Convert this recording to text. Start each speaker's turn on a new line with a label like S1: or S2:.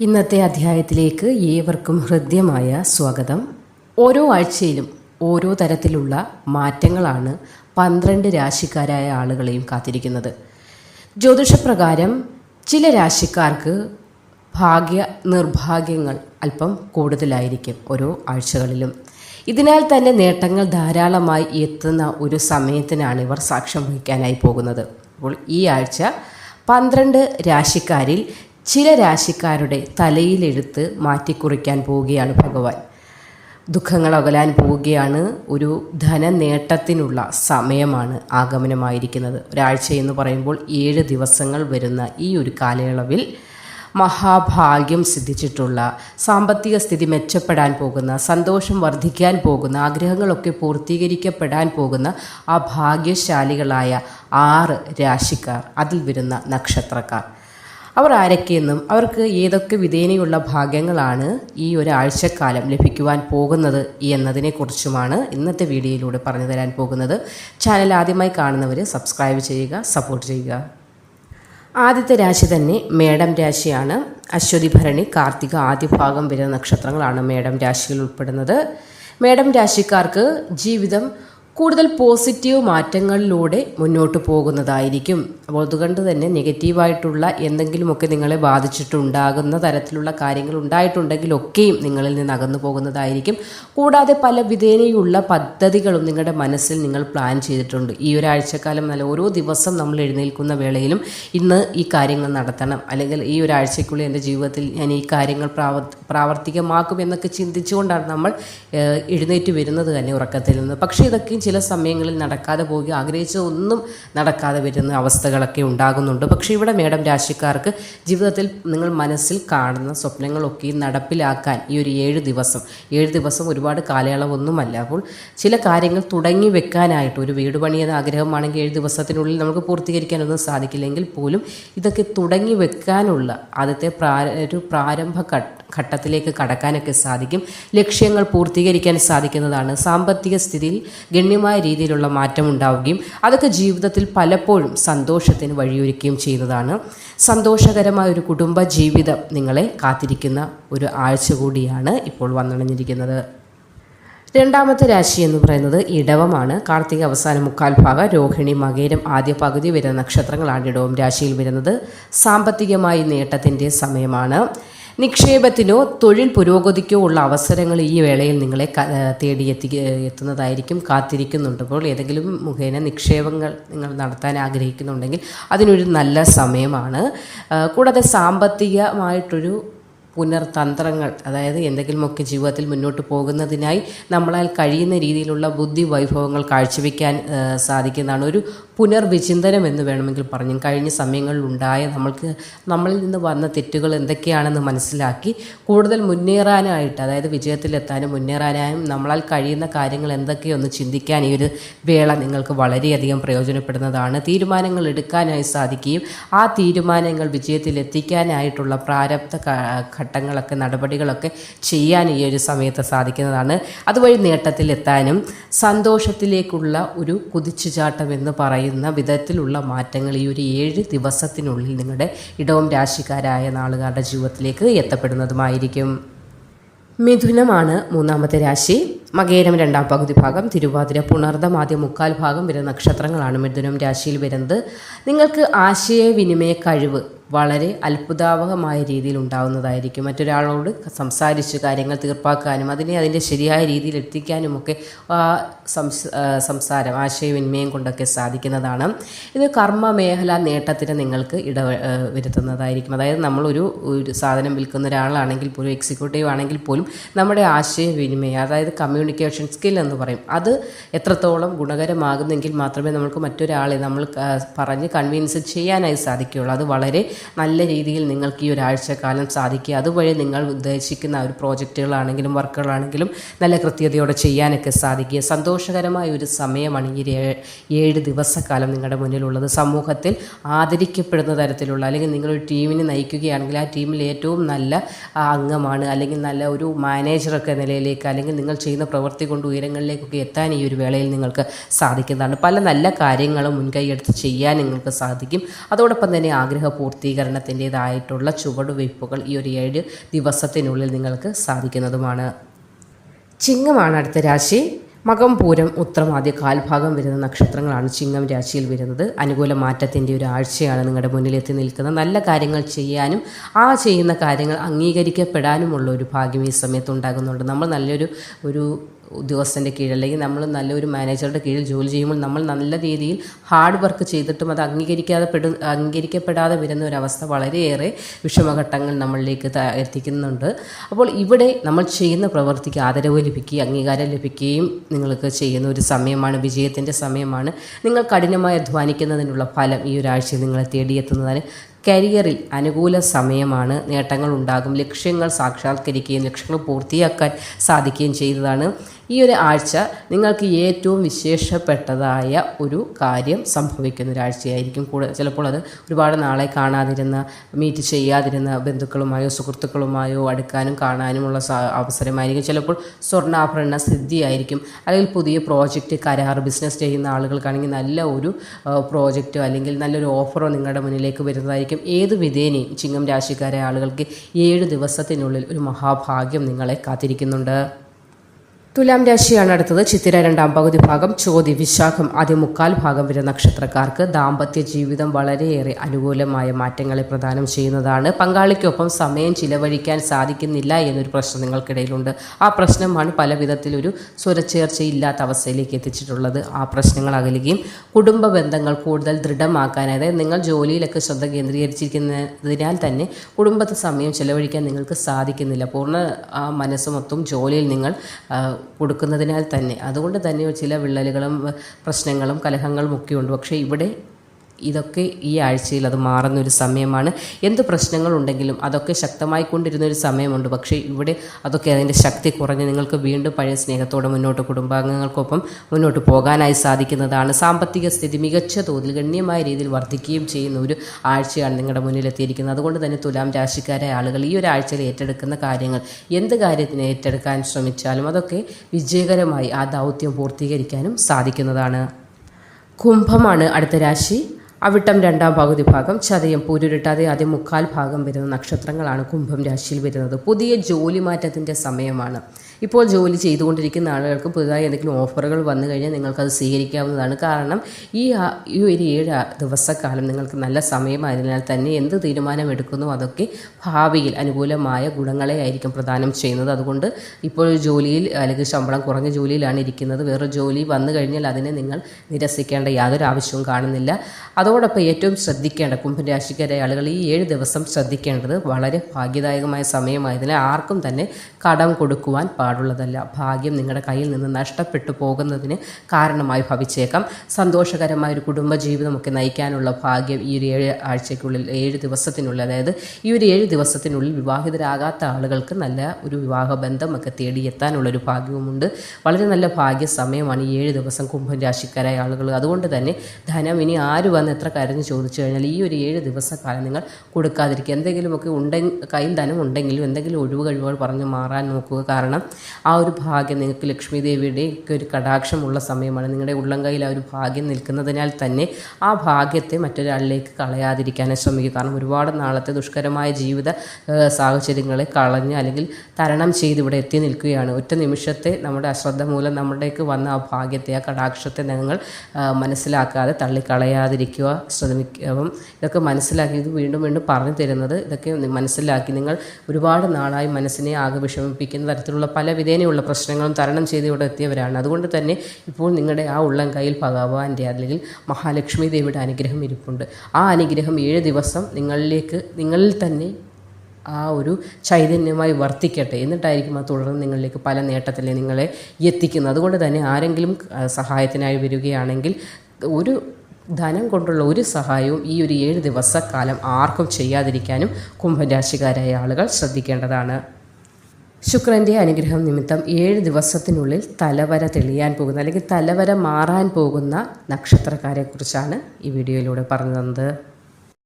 S1: ഇന്നത്തെ അധ്യായത്തിലേക്ക് ഏവർക്കും ഹൃദ്യമായ സ്വാഗതം. ഓരോ ആഴ്ചയിലും ഓരോ തരത്തിലുള്ള മാറ്റങ്ങളാണ് പന്ത്രണ്ട് രാശിക്കാരായ ആളുകളെയും കാത്തിരിക്കുന്നത്. ജ്യോതിഷപ്രകാരം ചില രാശിക്കാർക്ക് ഭാഗ്യ നിർഭാഗ്യങ്ങൾ അല്പം കൂടുതലായിരിക്കും ഓരോ ആഴ്ചകളിലും. ഇതിനാൽ തന്നെ നേട്ടങ്ങൾ ധാരാളമായി എത്തുന്ന ഒരു സമയത്തിനാണ് ഇവർ സാക്ഷ്യം വഹിക്കാനായി പോകുന്നത്. അപ്പോൾ ഈ ആഴ്ച പന്ത്രണ്ട് രാശിക്കാരിൽ ചില രാശിക്കാരുടെ തലയിലെഴുത്ത് മാറ്റിക്കുറിക്കാൻ പോവുകയാണ് ഭഗവാൻ. ദുഃഖങ്ങൾ അകലാൻ പോവുകയാണ്. ഒരു ധനനേട്ടത്തിനുള്ള സമയമാണ് ആഗമനമായിരിക്കുന്നത്. ഒരാഴ്ച എന്ന് പറയുമ്പോൾ ഏഴ് ദിവസങ്ങൾ വരുന്ന ഈ ഒരു കാലയളവിൽ മഹാഭാഗ്യം സിദ്ധിച്ചിട്ടുള്ള സാമ്പത്തിക സ്ഥിതി മെച്ചപ്പെടാൻ പോകുന്ന സന്തോഷം വർദ്ധിക്കാൻ പോകുന്ന ആഗ്രഹങ്ങളൊക്കെ പൂർത്തീകരിക്കപ്പെടാൻ പോകുന്ന ആ ഭാഗ്യശാലികളായ ആറ് രാശിക്കാർ അതിൽ വരുന്ന നക്ഷത്രക്കാർ. അവർ ആരൊക്കെയെന്നും അവർക്ക് ഏതൊക്കെ വിധേനയുള്ള ഭാഗ്യങ്ങളാണ് ഈ ഒരാഴ്ചക്കാലം ലഭിക്കുവാൻ പോകുന്നത് എന്നതിനെക്കുറിച്ചുമാണ് ഇന്നത്തെ വീഡിയോയിലൂടെ പറഞ്ഞു തരാൻ പോകുന്നത്. ചാനൽ ആദ്യമായി കാണുന്നവർ സബ്സ്ക്രൈബ് ചെയ്യുക സപ്പോർട്ട് ചെയ്യുക. ആദ്യത്തെ രാശി തന്നെ മേടം രാശിയാണ്. അശ്വതി ഭരണി കാർത്തിക ആദ്യ ഭാഗം വരുന്ന നക്ഷത്രങ്ങളാണ് മേടം രാശിയിൽ ഉൾപ്പെടുന്നത്. മേടം രാശിക്കാർക്ക് ജീവിതം കൂടുതൽ പോസിറ്റീവ് മാറ്റങ്ങളിലൂടെ മുന്നോട്ട് പോകുന്നതായിരിക്കും. അപ്പോൾ അതുകൊണ്ട് തന്നെ നെഗറ്റീവായിട്ടുള്ള എന്തെങ്കിലുമൊക്കെ നിങ്ങളെ ബാധിച്ചിട്ടുണ്ടാകുന്ന തരത്തിലുള്ള കാര്യങ്ങൾ ഉണ്ടായിട്ടുണ്ടെങ്കിലൊക്കെയും നിങ്ങളിൽ നിന്ന് അകന്നു പോകുന്നതായിരിക്കും. കൂടാതെ പല വിധേനയുള്ള പദ്ധതികളും നിങ്ങളുടെ മനസ്സിൽ നിങ്ങൾ പ്ലാൻ ചെയ്തിട്ടുണ്ട്. ഈ ഒരാഴ്ചക്കാലം നല്ല ഓരോ ദിവസം നമ്മൾ എഴുന്നേൽക്കുന്ന വേളയിലും ഇന്ന് ഈ കാര്യങ്ങൾ നടത്തണം. അല്ലെങ്കിൽ ഈ ഒരാഴ്ചയ്ക്കുള്ളിൽ എന്റെ ജീവിതത്തിൽ ഞാൻ ഈ കാര്യങ്ങൾ പ്രാവർത്തികമാക്കും എന്നൊക്കെ ചിന്തിച്ചുകൊണ്ടാണ് നമ്മൾ എഴുന്നേറ്റ് വരുന്നത് തന്നെ ഉറക്കത്തിൽ നിന്ന്. പക്ഷേ ഇതൊക്കെയും ചില സമയങ്ങളിൽ നടക്കാതെ പോകുക ആഗ്രഹിച്ച ഒന്നും നടക്കാതെ വരുന്ന അവസ്ഥകളൊക്കെ ഉണ്ടാകുന്നുണ്ട്. പക്ഷേ ഇവിടെ മേഡം രാശിക്കാർക്ക് ജീവിതത്തിൽ നിങ്ങൾ മനസ്സിൽ കാണുന്ന സ്വപ്നങ്ങളൊക്കെയും നടപ്പിലാക്കാൻ ഈ ഒരു ഏഴ് ദിവസം ഏഴ് ദിവസം ഒരുപാട് കാലയളവൊന്നുമല്ല. അപ്പോൾ ചില കാര്യങ്ങൾ തുടങ്ങി വെക്കാനായിട്ട് ഒരു വീട് പണിയെന്ന ആഗ്രഹമാണെങ്കിൽ ഏഴ് ദിവസത്തിനുള്ളിൽ നമുക്ക് പൂർത്തീകരിക്കാനൊന്നും സാധിക്കില്ലെങ്കിൽ പോലും ഇതൊക്കെ തുടങ്ങി വെക്കാനുള്ള ആദ്യത്തെ പ്രാ ഒരു പ്രാരംഭ ഘട്ടത്തിലേക്ക് കടക്കാനൊക്കെ സാധിക്കും. ലക്ഷ്യങ്ങൾ പൂർത്തീകരിക്കാൻ സാധിക്കുന്നതാണ്. സാമ്പത്തിക സ്ഥിതിയിൽ ഗണ്യമായ രീതിയിലുള്ള മാറ്റം ഉണ്ടാവുകയും അതൊക്കെ ജീവിതത്തിൽ പലപ്പോഴും സന്തോഷത്തിന് വഴിയൊരുക്കുകയും ചെയ്യുന്നതാണ്. സന്തോഷകരമായ ഒരു കുടുംബ ജീവിതം നിങ്ങളെ കാത്തിരിക്കുന്ന ഒരു ആഴ്ച കൂടിയാണ് ഇപ്പോൾ വന്നണഞ്ഞിരിക്കുന്നത്. രണ്ടാമത്തെ രാശി എന്ന് പറയുന്നത് ഇടവമാണ്. കാർത്തിക അവസാന മുക്കാൽ ഭാഗം രോഹിണി മകേരം ആദ്യ പകുതി വരുന്ന നക്ഷത്രങ്ങളാണ് ഇടവം രാശിയിൽ വരുന്നത്. സാമ്പത്തികമായി നേട്ടത്തിന്റെ സമയമാണ്. നിക്ഷേപത്തിനോ തൊഴിൽ പുരോഗതിക്കോ ഉള്ള അവസരങ്ങൾ ഈ വേളയിൽ നിങ്ങളെ തേടി എത്തി എത്തുന്നതായിരിക്കും കാത്തിരിക്കുന്നുണ്ട്. അപ്പോൾ ഏതെങ്കിലും മുഖേന നിക്ഷേപങ്ങൾ നിങ്ങൾ നടത്താൻ ആഗ്രഹിക്കുന്നുണ്ടെങ്കിൽ അതിനൊരു നല്ല സമയമാണ്. കൂടാതെ സാമ്പത്തികമായിട്ടൊരു പുനർതന്ത്രങ്ങൾ അതായത് എന്തെങ്കിലുമൊക്കെ ജീവിതത്തിൽ മുന്നോട്ട് പോകുന്നതിനായി നമ്മളാൽ കഴിയുന്ന രീതിയിലുള്ള ബുദ്ധി വൈഭവങ്ങൾ കാഴ്ചവെക്കാൻ സാധിക്കുന്നതാണ് ഒരു പുനർവിചിന്തനം എന്ന് വേണമെങ്കിൽ പറഞ്ഞു. കഴിഞ്ഞ സമയങ്ങളിൽ ഉണ്ടായ നമ്മൾക്ക് നമ്മളിൽ നിന്ന് വന്ന തെറ്റുകൾ എന്തൊക്കെയാണെന്ന് മനസ്സിലാക്കി കൂടുതൽ മുന്നേറാനായിട്ട് അതായത് വിജയത്തിലെത്താനും മുന്നേറാനായും നമ്മളാൽ കഴിയുന്ന കാര്യങ്ങൾ എന്തൊക്കെയൊന്ന് ചിന്തിക്കാൻ ഈ ഒരു വേള നിങ്ങൾക്ക് വളരെയധികം പ്രയോജനപ്പെടുന്നതാണ്. തീരുമാനങ്ങൾ എടുക്കാനായി സാധിക്കുകയും ആ തീരുമാനങ്ങൾ വിജയത്തിലെത്തിക്കാനായിട്ടുള്ള പ്രാരബ്ധ ഘട്ടങ്ങളൊക്കെ നടപടികളൊക്കെ ചെയ്യാൻ ഈ ഒരു സമയത്ത് സാധിക്കുന്നതാണ്. അതുവഴി നേട്ടത്തിലെത്താനും സന്തോഷത്തിലേക്കുള്ള ഒരു കുതിച്ചുചാട്ടം എന്ന് പറയുന്ന വിധത്തിലുള്ള മാറ്റങ്ങൾ ഈ ഒരു ഏഴ് ദിവസത്തിനുള്ളിൽ നിങ്ങളുടെ ഇടവും രാശിക്കാരായ നാളുകാരുടെ ജീവിതത്തിലേക്ക് എത്തപ്പെടുന്നതുമായിരിക്കും. മിഥുനമാണ് മൂന്നാമത്തെ രാശി. മകേരം രണ്ടാം പകുതി ഭാഗം തിരുവാതിര പുണർദം ആദ്യ മുക്കാൽ ഭാഗം വരുന്ന നക്ഷത്രങ്ങളാണ് മിഥുനം രാശിയിൽ വരുന്നത്. നിങ്ങൾക്ക് ആശയവിനിമയ കഴിവ് വളരെ അത്ഭുതാവഹമായ രീതിയിൽ ഉണ്ടാവുന്നതായിരിക്കും. മറ്റൊരാളോട് സംസാരിച്ച് കാര്യങ്ങൾ തീർപ്പാക്കാനും അതിനെ അതിന്റെ ശരിയായ രീതിയിൽ എത്തിക്കാനുമൊക്കെ സംസാരം ആശയവിനിമയം കൊണ്ടൊക്കെ സാധിക്കുന്നതാണ്. ഇത് കർമ്മ മേഖല നേട്ടത്തിന് നിങ്ങൾക്ക് ഇട വരുത്തുന്നതായിരിക്കും. അതായത് നമ്മളൊരു ഒരു സാധനം വിൽക്കുന്ന ഒരാളാണെങ്കിൽ പോലും എക്സിക്യൂട്ടീവ് ആണെങ്കിൽ പോലും നമ്മുടെ ആശയവിനിമയം അതായത് കമ്മ്യൂണിക്കേഷൻ സ്കിൽ എന്ന് പറയും അത് എത്രത്തോളം ഗുണകരമാകുന്നെങ്കിൽ മാത്രമേ നമുക്ക് മറ്റൊരാളെ നമ്മൾ പറഞ്ഞ് കൺവിൻസ് ചെയ്യാനായി സാധിക്കുകയുള്ളൂ. അത് വളരെ നല്ല രീതിയിൽ നിങ്ങൾക്ക് ഈ ഒരാഴ്ചക്കാലം സാധിക്കുക. അതുവഴി നിങ്ങൾ ഉദ്ദേശിക്കുന്ന ഒരു പ്രോജക്റ്റുകളാണെങ്കിലും വർക്കുകളാണെങ്കിലും നല്ല കൃത്യതയോടെ ചെയ്യാനൊക്കെ സാധിക്കുക. സന്തോഷകരമായ ഒരു സമയമാണ് ഈ ഏഴ് ദിവസക്കാലം നിങ്ങളുടെ മുന്നിലുള്ളത്. സമൂഹത്തിൽ ആദരിക്കപ്പെടുന്ന തരത്തിലുള്ള അല്ലെങ്കിൽ നിങ്ങളൊരു ടീമിനെ നയിക്കുകയാണെങ്കിൽ ആ ടീമിൽ ഏറ്റവും നല്ല അംഗമാണ് അല്ലെങ്കിൽ നല്ല ഒരു മാനേജറൊക്കെ നിലയിലേക്ക് അല്ലെങ്കിൽ നിങ്ങൾ ചെയ്യുന്ന പ്രവൃത്തി കൊണ്ട് ഉയരങ്ങളിലേക്കൊക്കെ എത്താൻ ഈ ഒരു വേളയിൽ നിങ്ങൾക്ക് സാധിക്കുന്നതാണ്. പല നല്ല കാര്യങ്ങളും മുൻകൈയെടുത്ത് ചെയ്യാൻ നിങ്ങൾക്ക് സാധിക്കും. അതോടൊപ്പം തന്നെ ആഗ്രഹ പൂർത്തി പൂർത്തീകരണത്തിന്റെതായിട്ടുള്ള ചുവടുവയ്പ്പുകൾ ഈ ഒരു ഏഴ് ദിവസത്തിനുള്ളിൽ നിങ്ങൾക്ക് സാധിക്കുന്നതുമാണ്. ചിങ്ങമാണ് അടുത്ത രാശി. മകം പൂരം ഉത്രം ആദ്യ കാൽഭാഗം വരുന്ന നക്ഷത്രങ്ങളാണ് ചിങ്ങം രാശിയിൽ വരുന്നത്. അനുകൂല മാറ്റത്തിന്റെ ഒരു ആഴ്ചയാണ് നിങ്ങളുടെ മുന്നിലെത്തി നിൽക്കുന്നത്. നല്ല കാര്യങ്ങൾ ചെയ്യാനും ആ ചെയ്യുന്ന കാര്യങ്ങൾ അംഗീകരിക്കപ്പെടാനുമുള്ള ഒരു ഭാഗ്യം ഈ സമയത്ത് ഉണ്ടാകുന്നുണ്ട്. നമ്മൾ നല്ലൊരു ഒരു ഉദ്യോഗസ്ഥന്റെ കീഴിൽ അല്ലെങ്കിൽ നമ്മൾ നല്ലൊരു മാനേജറുടെ കീഴിൽ ജോലി ചെയ്യുമ്പോൾ നമ്മൾ നല്ല രീതിയിൽ ഹാർഡ് വർക്ക് ചെയ്തിട്ടും അത് അംഗീകരിക്കാതെ പെടു അംഗീകരിക്കപ്പെടാതെ വരുന്ന ഒരവസ്ഥ വളരെയേറെ വിഷമഘട്ടങ്ങൾ നമ്മളിലേക്ക് എത്തിക്കുന്നുണ്ട്. അപ്പോൾ ഇവിടെ നമ്മൾ ചെയ്യുന്ന പ്രവൃത്തിക്ക് ആദരവ് ലഭിക്കുകയും അംഗീകാരം ലഭിക്കുകയും നിങ്ങൾക്ക് ചെയ്യുന്ന ഒരു സമയമാണ് വിജയത്തിന്റെ സമയമാണ്. നിങ്ങൾ കഠിനമായി അധ്വാനിക്കുന്നതിനുള്ള ഫലം ഈ ഒരാഴ്ച നിങ്ങളെ തേടിയെത്തുന്നതിന് കരിയറിൽ അനുകൂല സമയമാണ് നേട്ടങ്ങൾ ഉണ്ടാകും ലക്ഷ്യങ്ങൾ സാക്ഷാത്കരിക്കുകയും ലക്ഷ്യങ്ങൾ പൂർത്തിയാക്കാൻ സാധിക്കുകയും ചെയ്തതാണ് ഈ ഒരു ആഴ്ച. നിങ്ങൾക്ക് ഏറ്റവും വിശേഷപ്പെട്ടതായ ഒരു കാര്യം സംഭവിക്കുന്ന ഒരാഴ്ചയായിരിക്കും കൂടുതൽ ചിലപ്പോൾ അത് ഒരുപാട് നാളെ കാണാതിരുന്ന മീറ്റ് ചെയ്യാതിരുന്ന ബന്ധുക്കളുമായോ സുഹൃത്തുക്കളുമായോ അടുക്കാനും കാണാനുമുള്ള അവസരമായിരിക്കും. ചിലപ്പോൾ സ്വർണാഭരണ സിദ്ധിയായിരിക്കും. അല്ലെങ്കിൽ പുതിയ പ്രോജക്റ്റ് കരാർ ബിസിനസ് ചെയ്യുന്ന ആളുകൾക്കാണെങ്കിൽ നല്ല ഒരു പ്രോജക്റ്റോ അല്ലെങ്കിൽ നല്ലൊരു ഓഫറോ നിങ്ങളുടെ മുന്നിലേക്ക് വരുന്നതായിരിക്കും. ഏത് വിധേനയും ചിങ്ങം രാശിക്കാരായ ആളുകൾക്ക് ഏഴ് ദിവസത്തിനുള്ളിൽ ഒരു മഹാഭാഗ്യം നിങ്ങളെ കാത്തിരിക്കുന്നുണ്ട്. തുലാം രാശിയാണ് അടുത്തത്. ചിത്തിര രണ്ടാം പകുതി ഭാഗം ചോതി വിശാഖം ആദ്യ മുക്കാൽ ഭാഗം വരെ നക്ഷത്രക്കാർക്ക് ദാമ്പത്യ ജീവിതം വളരെയേറെ അനുകൂലമായ മാറ്റങ്ങളെ പ്രദാനം ചെയ്യുന്നതാണ്. പങ്കാളിക്കൊപ്പം സമയം ചിലവഴിക്കാൻ സാധിക്കുന്നില്ല എന്നൊരു പ്രശ്നം നിങ്ങൾക്കിടയിലുണ്ട്. ആ പ്രശ്നമാണ് പല വിധത്തിലൊരു സ്വരച്ചേർച്ചയില്ലാത്ത അവസ്ഥയിലേക്ക് എത്തിച്ചിട്ടുള്ളത്. ആ പ്രശ്നങ്ങൾ അകലുകയും കുടുംബ ബന്ധങ്ങൾ കൂടുതൽ ദൃഢമാക്കാൻ അതായത് നിങ്ങൾ ജോലിയിലൊക്കെ ശ്രദ്ധ കേന്ദ്രീകരിച്ചിരിക്കുന്നതിനാൽ തന്നെ കുടുംബത്തെ സമയം ചിലവഴിക്കാൻ നിങ്ങൾക്ക് സാധിക്കുന്നില്ല. പൂർണ ആ മനസ്സ് മൊത്തം ജോലിയിൽ നിങ്ങൾ കൊടുക്കുന്നതിനാൽ തന്നെ. അതുകൊണ്ട് തന്നെ ചില വിള്ളലുകളും പ്രശ്നങ്ങളും കലഹങ്ങളും ഒക്കെയുണ്ട്. പക്ഷേ ഇവിടെ ഇതൊക്കെ ഈ ആഴ്ചയിൽ അത് മാറുന്ന ഒരു സമയമാണ്. എന്ത് പ്രശ്നങ്ങളുണ്ടെങ്കിലും അതൊക്കെ ശക്തമായി കൊണ്ടിരുന്ന ഒരു സമയമുണ്ട്. പക്ഷേ ഇവിടെ അതൊക്കെ അതിന്റെ ശക്തി കുറഞ്ഞ് നിങ്ങൾക്ക് വീണ്ടും പഴയ സ്നേഹത്തോടെ മുന്നോട്ട് കുടുംബാംഗങ്ങൾക്കൊപ്പം മുന്നോട്ട് പോകാനായി സാധിക്കുന്നതാണ്. സാമ്പത്തിക സ്ഥിതി മികച്ച തോതിൽ ഗണ്യമായ രീതിയിൽ വർദ്ധിക്കുകയും ചെയ്യുന്ന ഒരു ആഴ്ചയാണ് നിങ്ങളുടെ മുന്നിലെത്തിയിരിക്കുന്നത്. അതുകൊണ്ട് തന്നെ തുലാം രാശിക്കാരായ ആളുകൾ ഈ ഒരു ആഴ്ചയിൽ ഏറ്റെടുക്കുന്ന കാര്യങ്ങൾ എന്ത് കാര്യത്തിന് ഏറ്റെടുക്കാൻ ശ്രമിച്ചാലും അതൊക്കെ വിജയകരമായി ആ ദൗത്യം പൂർത്തീകരിക്കാനും സാധിക്കുന്നതാണ്. കുംഭമാണ് അടുത്ത രാശി. അവിട്ടം രണ്ടാം പകുതി ഭാഗം ചതയം പൂരുരുട്ടാതെ ആദ്യം മുക്കാൽ ഭാഗം വരുന്ന നക്ഷത്രങ്ങളാണ് കുംഭം രാശിയിൽ വരുന്നത്. പുതിയ ജോലി മാറ്റത്തിന്റെ സമയമാണ്. ഇപ്പോൾ ജോലി ചെയ്തുകൊണ്ടിരിക്കുന്ന ആളുകൾക്ക് പുതുതായി എന്തെങ്കിലും ഓഫറുകൾ വന്നു കഴിഞ്ഞാൽ നിങ്ങൾക്കത് സ്വീകരിക്കാവുന്നതാണ്. കാരണം ഈ ഈ ഒരു ഏഴ് ദിവസക്കാലം നിങ്ങൾക്ക് നല്ല സമയമായതിനാൽ തന്നെ എന്ത് തീരുമാനം എടുക്കുന്നു അതൊക്കെ ഭാവിയിൽ അനുകൂലമായ ഗുണങ്ങളെ ആയിരിക്കും പ്രദാനം ചെയ്യുന്നത്. അതുകൊണ്ട് ഇപ്പോൾ ജോലിയിൽ അല്ലെങ്കിൽ ശമ്പളം കുറഞ്ഞ ജോലിയിലാണ് ഇരിക്കുന്നത്. വേറെ ജോലി വന്നു കഴിഞ്ഞാൽ അതിനെ നിങ്ങൾ നിരസിക്കേണ്ട യാതൊരു ആവശ്യവും കാണുന്നില്ല. അതോടൊപ്പം ഏറ്റവും ശ്രദ്ധിക്കേണ്ട കുംഭരാശിക്കാരെ ആളുകൾ ഈ ഏഴ് ദിവസം ശ്രദ്ധിക്കേണ്ടത് വളരെ ഭാഗ്യദായകമായ സമയമായതിനാൽ ആർക്കും തന്നെ കടം കൊടുക്കുവാൻ പാടുള്ളതല്ല. ഭാഗ്യം നിങ്ങളുടെ കയ്യിൽ നിന്ന് നഷ്ടപ്പെട്ടു പോകുന്നതിന് കാരണമായി ഭവിച്ചേക്കാം. സന്തോഷകരമായ ഒരു കുടുംബജീവിതമൊക്കെ നയിക്കാനുള്ള ഭാഗ്യം ഈ ഒരു ഏഴ് ആഴ്ചയ്ക്കുള്ളിൽ ഏഴ് ദിവസത്തിനുള്ളിൽ അതായത് ഈ ഒരു ഏഴ് ദിവസത്തിനുള്ളിൽ വിവാഹിതരാകാത്ത ആളുകൾക്ക് നല്ല ഒരു വിവാഹ ബന്ധമൊക്കെ തേടിയെത്താനുള്ളൊരു ഭാഗ്യവുമുണ്ട്. വളരെ നല്ല ഭാഗ്യ സമയമാണ് ഈ ഏഴ് ദിവസം കുംഭം രാശിക്കാരായ ആളുകൾ. അതുകൊണ്ട് തന്നെ ധനം ഇനി ആര് വന്ന് എത്ര കരഞ്ഞ് ചോദിച്ചു കഴിഞ്ഞാൽ ഈ ഒരു ഏഴ് ദിവസക്കാലം നിങ്ങൾ കൊടുക്കാതിരിക്കുക. എന്തെങ്കിലുമൊക്കെ ഉണ്ടെങ്കിൽ കയ്യിൽ ധനം ഉണ്ടെങ്കിലും എന്തെങ്കിലും ഒഴിവ് കഴിവുകൾ പറഞ്ഞ് മാറാൻ നോക്കുക. കാരണം ആ ഒരു ഭാഗ്യം നിങ്ങൾക്ക് ലക്ഷ്മി ദേവിയുടെ ഒരു കടാക്ഷമുള്ള സമയമാണ്. നിങ്ങളുടെ ഉള്ളംകൈയിൽ ആ ഒരു ഭാഗ്യം നിൽക്കുന്നതിനാൽ തന്നെ ആ ഭാഗ്യത്തെ മറ്റൊരാളിലേക്ക് കളയാതിരിക്കാനും ശ്രമിക്കുക കാരണം ഒരുപാട് നാളത്തെ ദുഷ്കരമായ ജീവിത സാഹചര്യങ്ങളെ കളഞ്ഞ് അല്ലെങ്കിൽ തരണം ചെയ്ത് ഇവിടെ എത്തി നിൽക്കുകയാണ്. ഒറ്റ നിമിഷത്തെ നമ്മുടെ അശ്രദ്ധ മൂലം നമ്മുടേക്ക് വന്ന ആ ഭാഗ്യത്തെ ആ കടാക്ഷത്തെ നിങ്ങൾ മനസ്സിലാക്കാതെ തള്ളിക്കളയാതിരിക്കുക ശ്രമിക്കുക അപ്പം ഇതൊക്കെ മനസ്സിലാക്കി ഇത് വീണ്ടും വീണ്ടും പറഞ്ഞു തരുന്നത് ഇതൊക്കെ മനസ്സിലാക്കി നിങ്ങൾ ഒരുപാട് നാളായി മനസ്സിനെ ആകെ വിഷമിപ്പിക്കുന്ന തരത്തിലുള്ള പല വിധേനയുള്ള പ്രശ്നങ്ങളും തരണം ചെയ്ത് ഇവിടെ എത്തിയവരാണ്. അതുകൊണ്ട് തന്നെ ഇപ്പോൾ നിങ്ങളുടെ ആ ഉള്ളം കയ്യിൽ ഭഗവാന്റെ അല്ലെങ്കിൽ മഹാലക്ഷ്മി ദേവിയുടെ അനുഗ്രഹം ഇരിപ്പുണ്ട്. ആ അനുഗ്രഹം ഏഴ് ദിവസം നിങ്ങളിലേക്ക് നിങ്ങളിൽ തന്നെ ആ ഒരു ചൈതന്യമായി വർത്തിക്കട്ടെ. എന്നിട്ടായിരിക്കും ആ തുടർന്ന് നിങ്ങളിലേക്ക് പല നേട്ടത്തിലെ നിങ്ങളെ എത്തിക്കുന്നത്. അതുകൊണ്ട് തന്നെ ആരെങ്കിലും സഹായത്തിനായി വരികയാണെങ്കിൽ ഒരു ധനം കൊണ്ടുള്ള ഒരു സഹായവും ഈ ഒരു ഏഴ് ദിവസക്കാലം ആർക്കും ചെയ്യാതിരിക്കാനും കുംഭരാശിക്കാരായ ആളുകൾ ശ്രദ്ധിക്കേണ്ടതാണ്. ശുക്രന്റെ അനുഗ്രഹം നിമിത്തം ഏഴ് ദിവസത്തിനുള്ളിൽ തലവര തെളിയാൻ പോകുന്ന അല്ലെങ്കിൽ തലവര മാറാൻ പോകുന്ന നക്ഷത്രക്കാരെക്കുറിച്ചാണ് ഈ വീഡിയോയിലൂടെ പറഞ്ഞു തന്നത്.